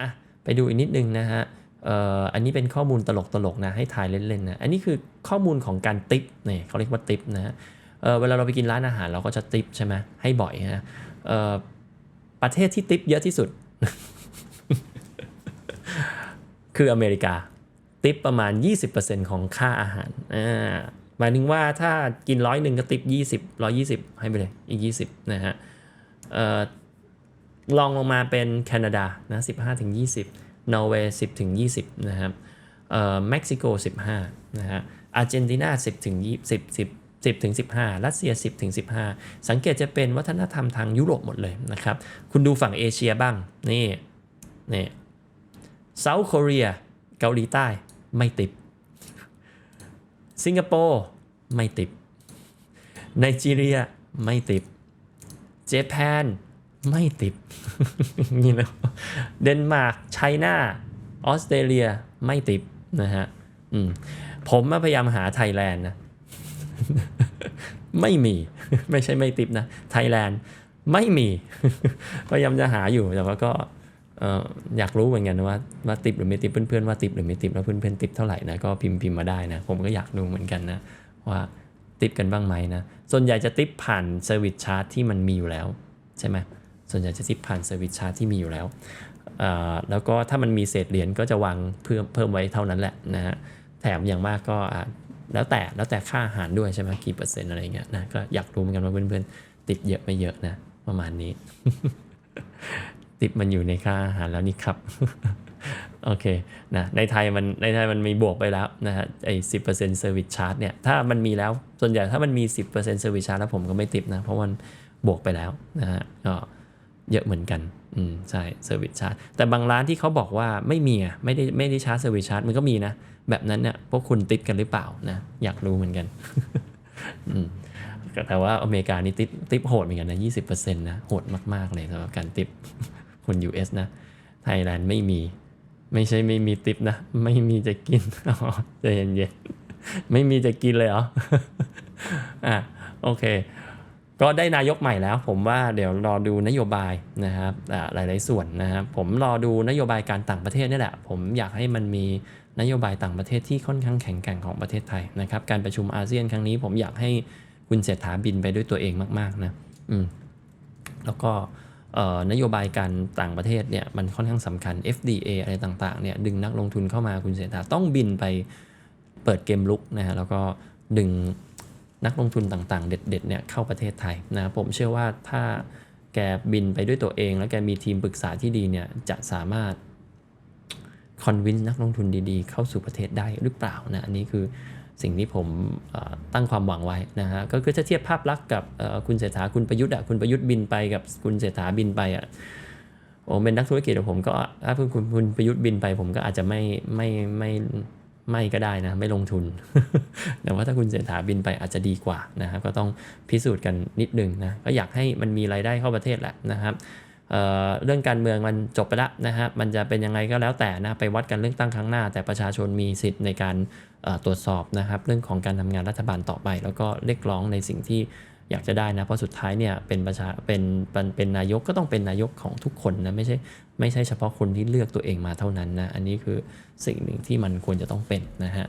อะไปดูอีกนิดนึงนะฮะเอ่ออันนี้เป็นข้อมูลตลกๆนะให้ทายเล่นๆนะอันนี้คือข้อมูลของการติปเนี่ยเขาเรียกว่าติปนะฮะเออเวลาเราไปกินร้านอาหารเราก็จะติปใช่ไหมให้บ่อยนะเอ่อประเทศที่ติปเยอะที่สุด คืออเมริกาติปประมาณ 20%ของค่าอาหารอ่าหมายถึงว่าถ้ากินร้อยหนึ่งก็ติป20 120 ให้ไปเลยอีก 20 นะฮะเอ่อ ลองลงมาเป็นแคนาดานะ15ถึง20 นอร์เวย์ 10ถึง20 นะครับเอ่อเม็กซิโก 15 นะฮะอาร์เจนตินา 10ถึง20 10 10ถึง15 รัสเซีย 10ถึง15 สังเกตจะเป็นวัฒนธรรมทางยุโรปหมดเลยนะครับ คุณดูฝั่งเอเชียบ้าง นี่ นี่เซาท์เกาหลีเกาหลีใต้ไม่ติด สิงคโปร์ไม่ติดไนจีเรียไม่ติดเจแปน ไม่ติดนี่แล้วเดนมาร์กไชน่าออสเตรเลียไม่ติดนะฮะอืมผมมาพยายามหาไทยแลนด์นะไม่มีไม่ใช่ไม่ติดนะไทยแลนด์ไม่มี พยายามจะหาอยู่แต่ว่าก็อยากรู้เหมือนกันว่าว่าติดหรือไม่ติดเพื่อนๆว่าติดหรือไม่ติดแล้วเพื่อนๆติดเท่าไหร่นะก็พิมพ์พิมพ์มาได้นะผมก็อยากดูเหมือนกันนะว่าติปกันบ้างไหมนะส่วนใหญ่จะติปผ่านเซอร์วิสชาร์ตที่มันมีอยู่แล้วใช่ไหม ส่วนใหญ่จะติปผ่านเซอร์วิสชาร์ตที่มีอยู่แล้ว แล้วก็ถ้ามันมีเศษเหรียญก็จะวางเพิ่มเพิ่มไว้เท่านั้นแหละนะฮะ แถมอย่างมากก็แล้วแต่แล้วแต่ค่าอาหารด้วยใช่ไหมกี่เปอร์เซ็นต์อะไรเงี้ยนะ ก็อยากรู้เหมือนกันว่าเพื่อนๆ ติดเยอะไม่เยอะนะ ประมาณนี้ ติดมันอยู่ในค่าอาหารแล้วนี่ครับ โอเคนะในไทยมันในไทยมันมีบวกไปแล้วนะฮะไอ้สิบเปอร์เซ็นต์เซอร์วิสชาร์จเนี่ยถ้ามันมีแล้วส่วนใหญ่ถ้ามันมีสิบเปอร์เซ็นต์เซอร์วิสชาร์จแล้วผมก็ไม่ติดนะ เพราะมันบวกไปแล้วนะฮะก็ เยอะเหมือนกัน อืมใช่เซอร์วิสชาร์จแต่บางร้านที่เขาบอกว่าไม่มีอะไม่ได้ไม่ได้ชาร์จเซอร์วิสชาร์จมันก็มีนะ แบบนั้นเนี่ยพวกคุณติดกันหรือเปล่านะ อยากรู้เหมือนกัน อืมแต่ว่าอเมริกานี่ติดติปโหดเหมือนกันนะยี่สิบเปอร์เซ็นต์นะ โหดมาก ๆ เลยสำหรับการติปคน US นะ ไทยแลนด์ไม่มี ไม่ใช่ไม่มีติปนะ ไม่มีจะกินอ๋อใจเย็นๆไม่มีจะกินเลยเหรอ อะ โอเค ก็ได้นายกใหม่แล้ว ผมว่าเดี๋ยวรอดูนโยบายนะครับหลาย ๆ ส่วนนะครับผมรอดูนโยบายการต่างประเทศนี่แหละ ผมอยากให้มันมีนโยบายต่างประเทศที่ค่อนข้างแข็งแกร่งของประเทศไทยนะครับการประชุมอาเซียนครั้งนี้ ผมอยากให้คุณเศรษฐาบินไปด้วยตัวเองมาก ๆ นะอืมแล้วก็นโยบายการต่างประเทศเนี่ยมันค่อนข้างสำคัญ FDA อะไรต่าง ๆ เนี่ยดึงนักลงทุนเข้ามาคุณเศรษฐาต้องบินไปเปิดเกมลุกนะฮะแล้วก็ดึง นักลงทุนต่างๆ เด็ดๆเนี่ยเข้าประเทศไทยนะผมเชื่อว่าถ้าแกบินไปด้วยตัวเอง แล้วแกมีทีมปรึกษาที่ดีเนี่ยจะสามารถคอนวินนักลงทุนดีๆ เข้าสู่ประเทศได้หรือเปล่านะอันนี้คือสิ่งที่ผมตั้งความหวังไว้นะฮะก็คือจะเทียบภาพลักษณ์กับคุณเศรษฐาคุณประยุทธ์อะคุณประยุทธ์บินไปกับคุณเศรษฐาบินไปอะโอ้เป็นนักธุรกิจอะผมก็ถ้าคุณคุณคุณประยุทธ์บินไป ผมก็อาจจะไม่ไม่ไม่ ไม่ก็ได้นะไม่ลงทุน แต่ว่าถ้าคุณเศรษฐาบินไปอาจจะดีกว่านะครับก็ต้องพิสูจน์กันนิดนึงนะก็อยากให้มันมีรายได้เข้าประเทศแหละนะครับเเรื่องการเมืองมันจบไปแล้วนะฮะมันจะเป็นยังไงก็แล้วแต่นะไปวัดกันเลือกตั้งครั้งหน้า แต่ประชาชนมีสิทธิ์ในการตรวจสอบนะครับ เรื่องของการทำงานรัฐบาลต่อไป แล้วก็เรียกร้องในสิ่งที่ อยากจะได้นะ เพราะสุดท้ายเนี่ยเป็นประชาเป็นเป็นเป็นนายกก็ต้องเป็นนายกของทุกคนนะไม่ใช่ไม่ใช่เฉพาะคนที่เลือกตัวเองมาเท่านั้นนะ อันนี้คือสิ่งหนึ่งที่มันควรจะต้องเป็นนะฮะ